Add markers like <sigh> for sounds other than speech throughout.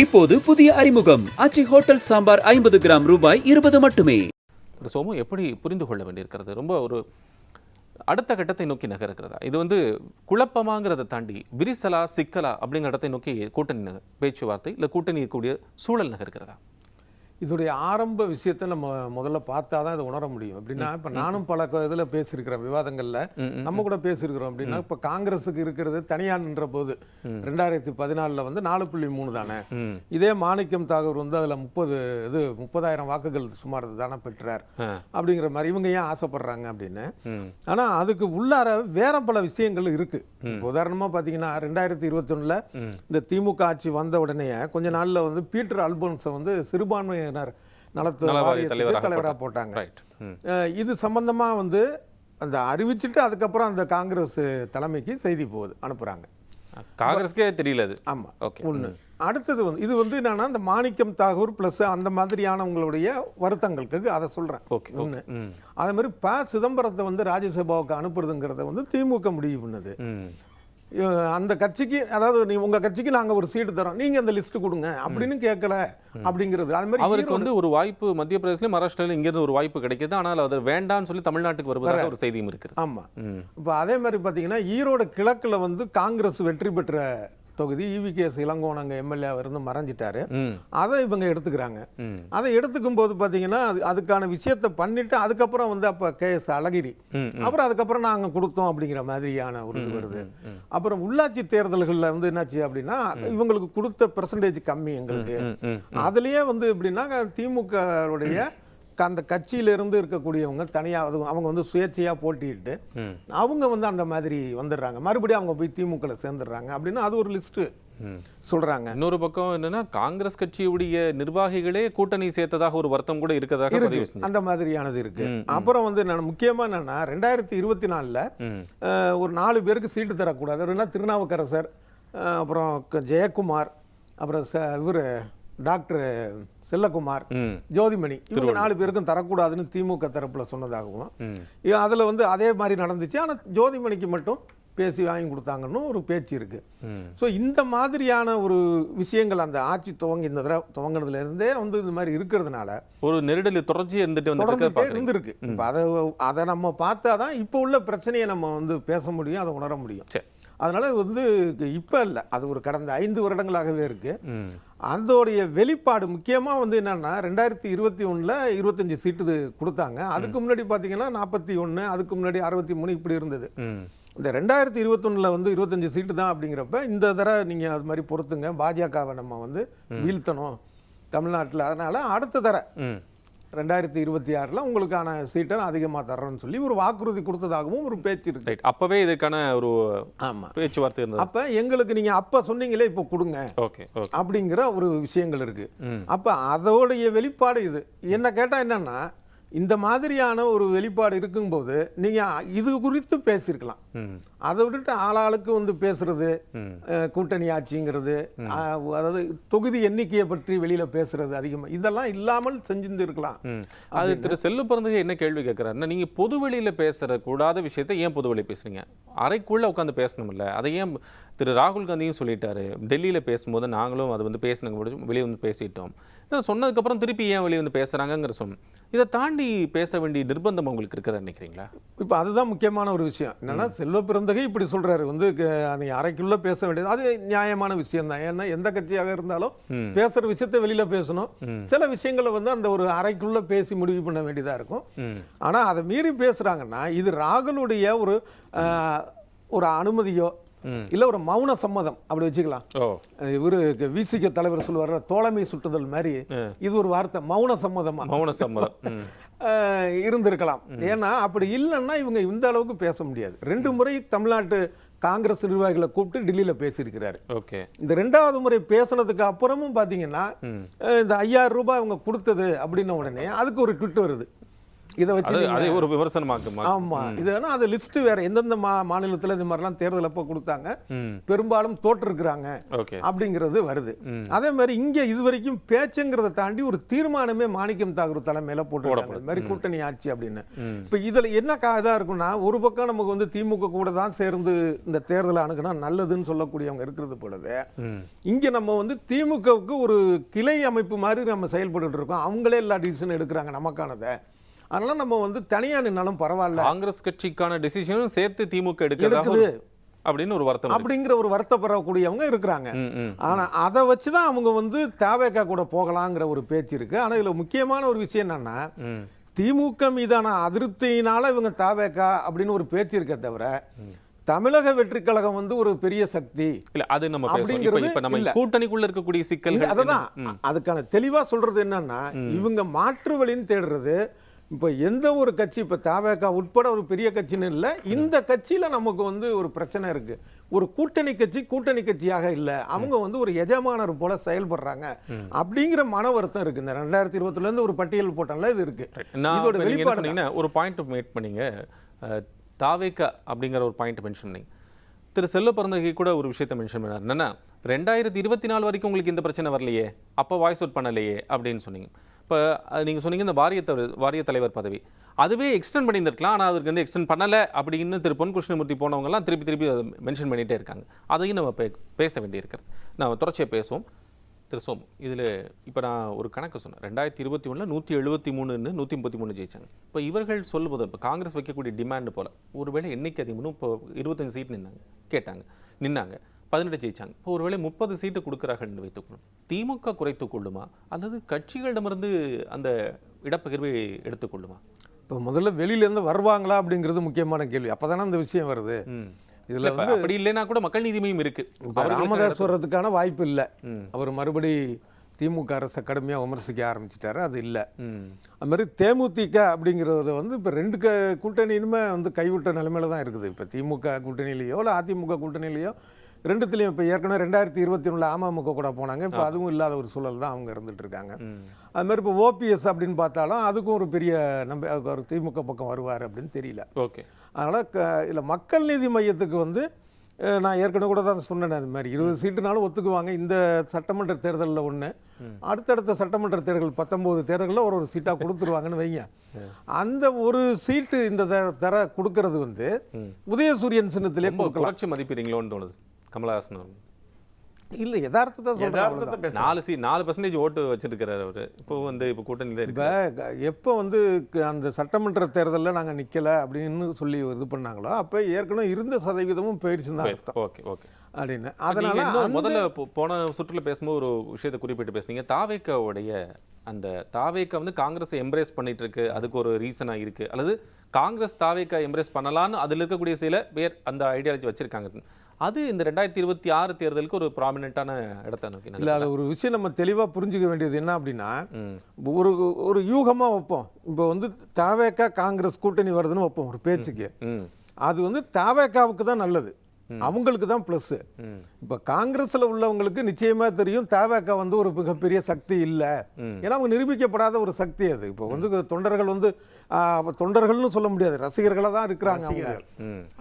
இப்போது புதிய அறிமுகம். அச்சி ஹோட்டல் சாம்பார் ஐம்பது கிராம் ரூபாய் இருபது மட்டுமே. ஒரு சோமு எப்படி புரிந்து கொள்ள வேண்டியிருக்கிறது? ரொம்ப ஒரு அடுத்த கட்டத்தை நோக்கி நகர்கிறதா? இது வந்து குழப்பமாங்கிறத தாண்டி விரிசலா சிக்கலா அப்படிங்கிற இடத்தை நோக்கி கூட்டணி பேச்சுவார்த்தை இல்லை கூட்டணி இருக்கக்கூடிய சூழல் நகர்கிறதா? இதோடைய ஆரம்ப விஷயத்தை நம்ம முதல்ல பார்த்தா தான் இதை உணர முடியும். அப்படின்னா இப்போ நானும் பல இதுல பேசியிருக்கிறேன் விவாதங்கள்ல. நம்ம கூட பேசியிருக்கிறோம் அப்படின்னா இப்போ காங்கிரஸுக்கு இருக்கிறது தனியார் நின்ற போது ரெண்டாயிரத்தி பதினாலில் வந்து நாலு புள்ளி மூணு தானே? இதே மாணிக்கம் தாகூர் வந்து அதில் முப்பது இது முப்பதாயிரம் வாக்குகள் சுமார் தானே பெற்றார். அப்படிங்கிற மாதிரி இவங்க ஏன் ஆசைப்படுறாங்க அப்படின்னு? ஆனா அதுக்கு உள்ளார வேற பல விஷயங்கள் இருக்கு. உதாரணமா பாத்தீங்கன்னா ரெண்டாயிரத்தி இருபத்தி இந்த திமுக ஆட்சி வந்த உடனே கொஞ்ச நாள்ல வந்து பீட்டர் அல்போன்ஸை வந்து சிறுபான்மையினர் நலத்து தலைவராக தலைவரா போட்டாங்க. இது சம்பந்தமா வந்து அந்த அறிவிச்சிட்டு அதுக்கப்புறம் அந்த காங்கிரஸ் தலைமைக்கு செய்தி போகுது அனுப்புறாங்க. காங்கிரஸ்க்கே தெரியல அது. ஆமா ஓகே ஒண்ணு. அடுத்தது வந்து இது வந்து என்னன்னா இந்த மாணிக்கம் தாகூர் பிளஸ் அந்த மாதிரியானவங்களுடைய வருத்தங்களுக்கு அதை சொல்றேன். ஓகே ம். அதே மாதிரி ப சிதம்பரத்தை வந்து ராஜ்யசபாவுக்கு அனுப்புறதுங்கிறத வந்து திமுக முடிவு பண்ணுது. அந்த கட்சிக்கு அதாவது நீ உங்க கட்சிக்கு நாங்க ஒரு சீட்டு தரோம் நீங்க அந்த லிஸ்ட் கொடுங்க. அப்படின்னு கேட்கல அப்படிங்கிறது. அது மாதிரி அவருக்கு வந்து ஒரு வாய்ப்பு மத்திய பிரதேசலையும் மகாராஷ்டிராலையும் இங்கேருந்து ஒரு வாய்ப்பு கிடைக்குது. ஆனால் அது வேண்டாம்னு சொல்லி தமிழ்நாட்டுக்கு வருவதாக ஒரு செய்தியும் இருக்குது. ஆமா. ம். இப்போ அதே மாதிரி பாத்தீங்கன்னா ஈரோடு கிழக்குல வந்து காங்கிரஸ் வெற்றி பெற்ற தொகுதி இவி கே இளங்கோன் அங்கே எம்எல்ஏ இருந்து மறைஞ்சிட்டாரு. அதை இவங்க எடுத்துக்கிறாங்க. அதை எடுத்துக்கும் போது பார்த்தீங்கன்னா அது அதுக்கான விஷயத்தை பண்ணிட்டு அதுக்கப்புறம் வந்து அப்போ கே எஸ் அழகிரி. அப்புறம் அதுக்கப்புறம் நாங்கள் கொடுத்தோம் அப்படிங்கிற மாதிரியான ஒரு இது வருது. அப்புறம் உள்ளாட்சி தேர்தல்களில் வந்து என்னாச்சு அப்படின்னா இவங்களுக்கு கொடுத்த பெர்சன்டேஜ் கம்மி எங்களுக்கு. அதுலயே வந்து எப்படின்னா திமுகவுடைய அந்த கட்சியில இருந்து இருக்கக்கூடியவங்க தனியா அது அவங்க வந்து சுயேட்சையா போட்டியிட்டு ம். அவங்க வந்து அந்த மாதிரி வந்துடுறாங்க. மறுபடியும் அவங்க போய் திமுக சேர்ந்துடுறாங்க அப்படின்னு அது ஒரு லிஸ்ட் ம். சொல்றாங்க. இன்னொரு பக்கம் என்னன்னா காங்கிரஸ் கட்சியுடைய நிர்வாகிகளே கூட்டணி சேர்த்ததாக ஒரு வருத்தம் கூட இருக்கதாக அந்த மாதிரியானது இருக்கு. அப்புறம் வந்து நான் முக்கியமா என்னன்னா ரெண்டாயிரத்தி இருபத்தி நாலுல ஒரு நாலு பேருக்கு சீட்டு தரக்கூடாது. அப்படின்னா திருநாவுக்கரசர் அப்புறம் ஜெயக்குமார் அப்புறம் இவர் டாக்டர் செல்லக்குமார் ஜோதிமணி இவங்க நாலு பேருக்கும் தரக்கூடாதுன்னு திமுக தரப்புல சொன்னதாகவும் அதுல வந்து அதே மாதிரி நடந்துச்சு. ஆனா ஜோதிமணிக்கு மட்டும் பேசி வாங்கி கொடுத்தாங்கன்னு ஒரு பேச்சு இருக்கு. ஸோ இந்த மாதிரியான ஒரு விஷயங்கள் அந்த ஆட்சி துவங்கி இந்த தடவை துவங்கினதுல இருந்தே வந்து இது மாதிரி இருக்கிறதுனால ஒரு நெருடல் தொடர்ச்சி இருந்துட்டு இருக்க இருந்திருக்கு. இப்போ அதை அதை நம்ம பார்த்தாதான் இப்போ உள்ள பிரச்சனையை நம்ம வந்து பேச முடியும் அதை உணர முடியும். சரி. அதனால இது வந்து இப்போ இல்லை. அது ஒரு கடந்த ஐந்து வருடங்களாகவே இருக்கு. ம். அதோடைய வெளிப்பாடு முக்கியமாக வந்து என்னன்னா ரெண்டாயிரத்தி இருபத்தி ஒன்றில் இருபத்தஞ்சி சீட்டு கொடுத்தாங்க. அதுக்கு முன்னாடி பார்த்தீங்கன்னா நாற்பத்தி ஒன்று அதுக்கு முன்னாடி அறுபத்தி மூணு இப்படி இருந்தது. இந்த ரெண்டாயிரத்தி இருபத்தொன்னில் வந்து இருபத்தஞ்சி சீட்டு தான் அப்படிங்கிறப்ப இந்த தடவை நீங்கள் அது மாதிரி பொறுத்துங்க. பாஜகவை நம்ம வந்து வீழ்த்தணும் தமிழ்நாட்டில். அதனால அடுத்த ம். ரெண்டாயிரத்தி இருபத்தி ஆறில் உங்களுக்கான சீட்டை அதிகமாக தர்றேன்னு சொல்லி ஒரு வாக்குறுதி கொடுத்ததாகவும் ஒரு பேச்சு இருக்கு. ரைட் அப்பவே இதுக்கான ஒரு ஆமாம் பேச்சுவார்த்தை இருந்தது. அப்போ எங்களுக்கு நீங்கள் அப்போ சொன்னீங்களே இப்போ கொடுங்க. ஓகே அப்படிங்கிற ஒரு விஷயங்கள் இருக்கு. ம். அப்போ அதோடைய வெளிப்பாடு இது. என்ன கேட்டால் என்னன்னா இந்த மாதிரியான ஒரு வெளிப்பாடு இருக்கும்போது நீங்கள் இது குறித்து பேசியிருக்கலாம் அதை விட்டுட்டு ஆளாளுக்கு வந்து பேசுறது கூட்டணி ஆட்சிங்கிறது அதாவது தொகுதி எண்ணிக்கையை பற்றி வெளியில பேசுறது அதிகமாக இதெல்லாம் இல்லாமல் செஞ்சிருந்து இருக்கலாம். ம். அது திரு செல்லு பிறந்தகை என்ன கேள்வி கேட்கிறாருன்னா நீங்க பொது வெளியில பேசுற கூடாத விஷயத்தை ஏன் பொது வெளியில பேசுறீங்க? அறைக்குள்ள உட்காந்து பேசணும்ல அதை ஏன் திரு ராகுல் காந்தியும் சொல்லிட்டாரு. டெல்லியில பேசும்போது நாங்களும் அது வந்து பேசினங்க வெளியே வந்து பேசிட்டோம். இதெல்லாம் சொன்னதுக்கப்புறம் திருப்பி ஏன் வெளியே வந்து பேசுறாங்கங்கிற சொன்ன இதை தாண்டி பேச வேண்டிய நிர்பந்தம் உங்களுக்கு இருக்கிறதா நினைக்கிறீங்களா? இப்போ அதுதான் முக்கியமான ஒரு விஷயம். என்னன்னா செல்வ பிறந்தகை இப்படி சொல்றாரு. வந்து அந்த அறைக்குள்ள பேச வேண்டியது? அது நியாயமான விஷயம் தான். ஏன்னா எந்த கட்சியாக இருந்தாலும் ம். பேசுற விஷயத்தை வெளியில பேசணும். சில விஷயங்களை வந்து அந்த ஒரு அறைக்குள்ள பேசி முடிவு பண்ண வேண்டியதா இருக்கும். ம். ஆனா அதை மீறி பேசுறாங்கன்னா இது ராகுலுடைய ஒரு ஒரு அனுமதியோ இல்ல ஒரு மௌன சம்மதம். அப்படி வச்சுக்கலாம். இவரு விசிக தலைவர் சொல்லுவார் தோழமை சுட்டுதல் மாதிரி. இது ஒரு வார்த்தை மௌன சம்மதமா? மௌன சம்மதம். <laughs> இருந்திருக்கலாம். ஏன்னா அப்படி இல்லைன்னா இவங்க இந்த அளவுக்கு பேச முடியாது. ரெண்டு முறை தமிழ்நாட்டு காங்கிரஸ் நிர்வாகிகளை கூப்பிட்டு டெல்லியில பேசியிருக்கிறாரு. ஓகே. இந்த ரெண்டாவது முறை பேசுனதுக்கு அப்புறமும் அஹ், இந்த ஐயாயிரம் ரூபாய் அவங்க கொடுத்தது அப்படின்ன உடனே அதுக்கு ஒரு ட்விட் வருது. இதை வச்சு அது ஒரு விமர்சனமாக்கு ஆமா. இது வேணா அது லிஸ்ட் வேற. எந்தெந்த மா மாநிலத்துல இந்த மாதிரிலாம் தேர்தல் அப்போ கொடுத்தாங்க. பெரும்பாலும் தோற்றிருக்கிறாங்க ஓகே. அப்படிங்கிறது வருது. அதே மாதிரி இங்க இது வரைக்கும் பேச்சுங்கிறத தாண்டி ஒரு தீர்மானமே மாணிக்கம் தாகூர் தலைமையில இது மாதிரி கூட்டணி ஆட்சி அப்படின்னு. இப்ப இதுல என்ன கா இதா இருக்கும்னா ஒரு பக்கம் நமக்கு வந்து திமுக கூட தான் சேர்ந்து இந்த தேர்தலை அணுகுனா நல்லதுன்னு சொல்லக்கூடியவங்க இருக்கிறது போலவே இங்க நம்ம வந்து திமுகவுக்கு ஒரு கிளை அமைப்பு மாதிரி நம்ம செயல்பட்டு இருக்கோம். அவங்களே எல்லா டிசிஷன் எடுக்கிறாங்க நமக்கானதை. அதனால நம்ம வந்து தனியா நின்னாலும் பரவாயில்ல. காங்கிரஸ் கட்சிக்கான டெசிஷனும் சேர்த்து திமுக எடுக்கிறதா. அப்படின்னு ஒரு வருத்தம். அப்படிங்கிற ஒரு வருத்தப்படக்கூடியவங்க இருக்கிறாங்க. ஆனா அதை வச்சு தான் அவங்க வந்து தாவேக்கா கூட போகலாங்கிற ஒரு பேச்சு இருக்கு. ஆனா இதுல முக்கியமான ஒரு விஷயம் என்னன்னா திமுக மீதான அதிருப்தியினால இவங்க தாவேக்கா அப்படின்னு ஒரு பேச்சு இருக்க தவிர தமிழக வெற்றி கழகம் வந்து ஒரு பெரிய சக்தி இல்ல அது நம்ம அப்படிங்கிறது நம்ம. கூட்டணிக்குள்ள இருக்கக்கூடிய சிக்கல்கள் அததான். அதுக்கான தெளிவா சொல்றது என்னன்னா இவங்க மாற்று வழின்னு தேடுறது இப்ப எந்த ஒரு கட்சி இப்ப தாவேக்கா உட்பட ஒரு பெரிய கட்சின்னு இல்ல இந்த கட்சியில நமக்கு வந்து ஒரு பிரச்சனை இருக்கு. ஒரு கூட்டணி கட்சி கூட்டணி கட்சியாக இல்ல. அவங்க வந்து ஒரு எஜமானர் போல செயல்படுறாங்க. அப்படிங்கிற மன வருத்தம் இருக்கு. இந்த ரெண்டாயிரத்தி இருபத்துல இருந்து ஒரு பட்டியல் போட்டோம்ல இது இருக்கு. நான் இதோட வெளிப்பாடு ஒரு பாயிண்ட் மேட் பண்ணீங்க. தாவேக்கா அப்படிங்கிற ஒரு பாயிண்ட் மென்ஷன் பண்ணீங்க. திரு செல்வ பிறந்தகை கூட ஒரு விஷயத்தை மென்ஷன் பண்ணார். என்னன்னா ரெண்டாயிரத்தி இருபத்தி நாலு வரைக்கும் உங்களுக்கு இந்த பிரச்சனை வரலையே. அப்போ வாய்ஸ் அவுட் பண்ணலையே அப்படின்னு சொன்னீங்க. இப்போ நீங்கள் சொன்னீங்க இந்த வாரிய தலைவர் வாரிய தலைவர் பதவி. அதுவே எக்ஸ்டெண்ட் பண்ணியிருந்திருக்கலாம் ஆனால் அதற்கு வந்து எக்ஸ்டெண்ட் பண்ணலை அப்படின்னு திரு பொன் கிருஷ்ணமூர்த்தி போனவங்கலாம் திருப்பி திருப்பி அதை மென்ஷன் பண்ணிகிட்டே இருக்காங்க. அதையும் நம்ம பே பேச வேண்டியிருக்கிறது. நான் தொடர்ச்சியாக பேசுவோம். திரு சோம் இதில் இப்போ நான் ஒரு கணக்கு சொன்னேன். ரெண்டாயிரத்தி இருபத்தி ஒன்றில் நூற்றி எழுபத்தி மூணுன்னு நூற்றி முப்பத்தி மூணு ஜெயிச்சாங்க. இப்போ இவர்கள் சொல்லும்போது இப்போ காங்கிரஸ் வைக்கக்கூடிய டிமாண்ட் போல் ஒருவேளை எண்ணிக்கை அதிகமும் இப்போ இருபத்தஞ்சு சீட் நின்னாங்க கேட்டாங்க நின்னாங்க. பதினெட்டு ஜெயிச்சாங்க. இப்போ ஒருவேளை முப்பது சீட்டு கொடுக்குறார்கள் என்று வைத்துக்கணும் திமுக குறைத்துக் கொள்ளுமா? அல்லது கட்சிகளிடமிருந்து அந்த இடப்பகிர்வை எடுத்துக்கொள்ளுமா இப்ப முதல்ல வெளியில இருந்து வருவாங்களா அப்படிங்கிறது முக்கியமான கேள்வி. அப்பதானே அந்த விஷயம் வருது. இதுல இப்ப அப்படி இல்லைன்னா கூட மக்கள் நீதி மையம் இருக்கு. இப்ப அவர்களுக்கு ராமதாஸ் வர்றதுக்கான வாய்ப்பு இல்ல. அவர் மறுபடி திமுக அரசை கடுமையா விமர்சிக்க ஆரம்பிச்சிட்டாரு. அது இல்ல. அது மாதிரி தேமுதிக அப்படிங்கிறது வந்து இப்போ ரெண்டு க கூட்டணியுமே வந்து கைவிட்ட நிலைமையில தான் இருக்குது. இப்போ திமுக கூட்டணியிலையோ இல்லை அதிமுக கூட்டணியிலையோ ரெண்டுத்துலேயும் இப்போ ஏற்கனவே ரெண்டாயிரத்தி இருபத்தி ஒன்றில் அமமுக கூட போனாங்க. இப்போ அதுவும் இல்லாத ஒரு சூழல் தான் அவங்க இருந்துட்டு இருக்காங்க அது மாதிரி இப்போ ஓபிஎஸ் அப்படின்னு பார்த்தாலும் அதுக்கும் ஒரு பெரிய நம்ப ஒரு திமுக பக்கம் வருவார் அப்படின்னு தெரியல. ஓகே. அதனால் க இதில் மக்கள் நீதி மையத்துக்கு வந்து நான் ஏற்கனவே கூட தான் சொன்னேன் அது மாதிரி. இருபது சீட்டுனாலும் ஒத்துக்குவாங்க. இந்த சட்டமன்ற தேர்தலில் ஒன்று அடுத்தடுத்த சட்டமன்ற தேர்தல் பத்தொம்போது தேர்தலில் ஒரு ஒரு சீட்டாக கொடுத்துருவாங்கன்னு வைங்க. அந்த ஒரு சீட்டு இந்த தர கொடுக்கறது வந்து உதயசூரியன் சின்னத்திலே கொடுக்கலாம். மதிப்பீங்களோன்னு தோணுது. கமலஹாசன். அவர்கள். இல்லை யதார்த்தத்தை யதார்த்தத்தை நாலு சீ நாலு பர்சன்டேஜ் ஓட்டு வச்சிருக்கிறாரு அவரு. இப்போ வந்து இப்போ கூட்டணியில இப்போ இருக்கு. எப்போ வந்து அந்த சட்டமன்ற தேர்தலில் நாங்கள் நிற்கலை அப்படின்னு சொல்லி இது பண்ணாங்களோ அப்போ ஏற்கனவே இருந்த சதவீதமும் போயிடுச்சுன்னு தான் அர்த்தம். Okay okay. அப்படின்னு. அதனால முதல்ல போன சுற்றுல பேசும்போது ஒரு விஷயத்தை குறிப்பிட்டு பேசுனீங்க. தாவேக்காவுடைய அந்த தாவேக்கா வந்து காங்கிரஸை எம்ப்ரேஸ் பண்ணிட்டு இருக்கு அதுக்கு ஒரு ரீசனா இருக்கு. அல்லது காங்கிரஸ் தாவேக்கா எம்ப்ரேஸ் பண்ணலான்னு அதுல இருக்கக்கூடிய சில பேர் அந்த ஐடியாலஜி வச்சிருக்காங்க. அது இந்த ரெண்டாயிரத்தி இருபத்தி ஆறு தேர்தலுக்கு ஒரு ப்ராமினென்ட்டான இடத்தை நோக்கி இல்ல. அது ஒரு விஷயம் நம்ம தெளிவா புரிஞ்சுக்க வேண்டியது என்ன அப்படின்னா ஒரு ஒரு யூகமா வைப்போம். இப்போ வந்து தாவேக்கா காங்கிரஸ் கூட்டணி வருதுன்னு வைப்போம் ஒரு பேச்சுக்கு. அது வந்து தாவேக்காவுக்கு தான் நல்லது. அவங்களுக்கு தான் ப்ளஸ் இப்போ காங்கிரஸ்ல உள்ளவங்களுக்கு நிச்சயமா தெரியும் தாவேக்கா வந்து ஒரு மிகப்பெரிய சக்தி இல்லை. ஏன்னா அவங்க நிரூபிக்கப்படாத ஒரு சக்தி அது. இப்போ வந்து தொண்டர்கள் வந்து தொண்டர்கள்னு சொல்ல முடியாது. ரசிகர்களாக தான் இருக்கிறாங்க அவங்க.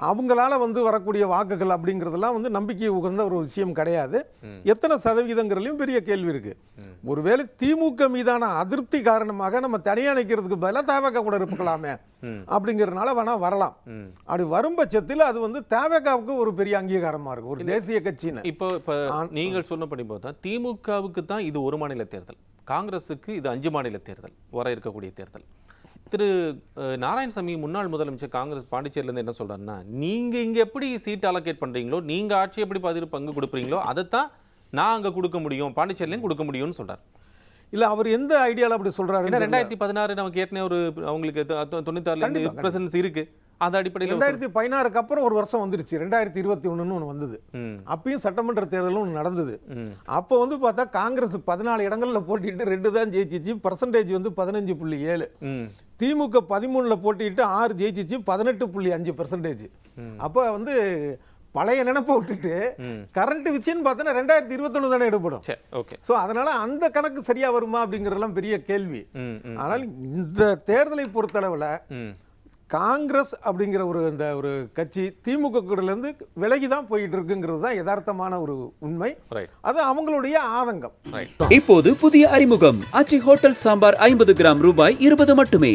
அவங்களால வந்து வரக்கூடிய வாக்குகள் அப்படிங்கிறதெல்லாம் வந்து நம்பிக்கை உகந்த ஒரு விஷயம் கிடையாது. எத்தனை சதவீதங்கிறதுலையும் பெரிய கேள்வி இருக்கு. ஒருவேளை திமுக மீதான அதிருப்தி காரணமாக நம்ம தனியா நிற்கிறதுக்கு பதிலாக தேவக்கா கூட இருக்கலாமே. அப்படிங்கிறதுனால வேணா வரலாம். அப்படி வரும் பட்சத்தில் அது வந்து தேவக்காவுக்கு ஒரு பெரிய அங்கீகாரமா இருக்கும். ஒரு தேசிய கட்சின்னு. இப்போ இப்போ நீங்கள் சொன்னபடி பார்த்தா திமுகவுக்கு தான் இது ஒரு மாநில தேர்தல். காங்கிரஸுக்கு இது அஞ்சு மாநில தேர்தல் வர இருக்கக்கூடிய தேர்தல். திரு நாராயணசாமி முன்னாள் முதலமைச்சர் காங்கிரஸ் பாண்டிச்சேரியிலேருந்து என்ன சொல்றாருன்னா நீங்க இங்க எப்படி சீட் அலோகேட் பண்றீங்களோ நீங்க ஆட்சி எப்படி பதிவு பங்கு கொடுக்குறீங்களோ அதைத்தான் நான் அங்க கொடுக்க முடியும் பாண்டிச்சேரிலையும் கொடுக்க முடியும்னு சொல்றாரு. இல்ல அவர் எந்த ஐடியால அப்படி ஏன்னா ரெண்டாயிரத்தி பதினாறு நமக்கு ஏற்கனவே ஒரு அவங்களுக்கு கண்டிப்பா, பிரசன்ஸ் இருக்கு. அந்த அடிப்படையில் ரெண்டாயிரத்தி பதினாறுக்கு அப்புறம் ஒரு வருஷம் வந்துருச்சு. ரெண்டாயிரத்தி இருபத்தி ஒண்ணுன்னு ஒன்று வந்தது. அப்பயும் சட்டமன்ற தேர்தலும் ஒண்ணு நடந்தது. அப்போ வந்து பார்த்தா காங்கிரஸ் பதினாலு இடங்கள்ல போட்டிட்டு ரெண்டு தான் ஜெயிச்சிச்சு. பர்சன்டேஜ் வந்து பதினஞ்சு புள்ளி ஏழு. திமுக பதிமூணுல போட்டிட்டு ஆறு ஜெயிச்சிச்சு. பதினெட்டு புள்ளி அஞ்சு பர்சன்டேஜ் அப்போ வந்து பழைய நினைப்பை விட்டுட்டு கரண்ட் விஷயம் பார்த்தோன்னா ரெண்டாயிரத்தி இருபத்தொன்னு தானே எடுப்படும் சரி ஓகே ஸோ அதனால அந்த கணக்கு சரியா வருமா அப்படிங்கிறதெல்லாம் பெரிய கேள்வி. ஆனால் இந்த தேர்தலை பொறுத்தளவில் காங்கிரஸ் அப்படிங்கிற ஒரு இந்த ஒரு கட்சி திமுக இருந்து விலகி தான் போயிட்டு இருக்குங்கிறது தான் யதார்த்தமான ஒரு உண்மை. அது அவங்களுடைய ஆதங்கம். இப்போது புதிய அறிமுகம். ஆச்சி ஹோட்டல் சாம்பார் ஐம்பது கிராம் ரூபாய் இருபது மட்டுமே.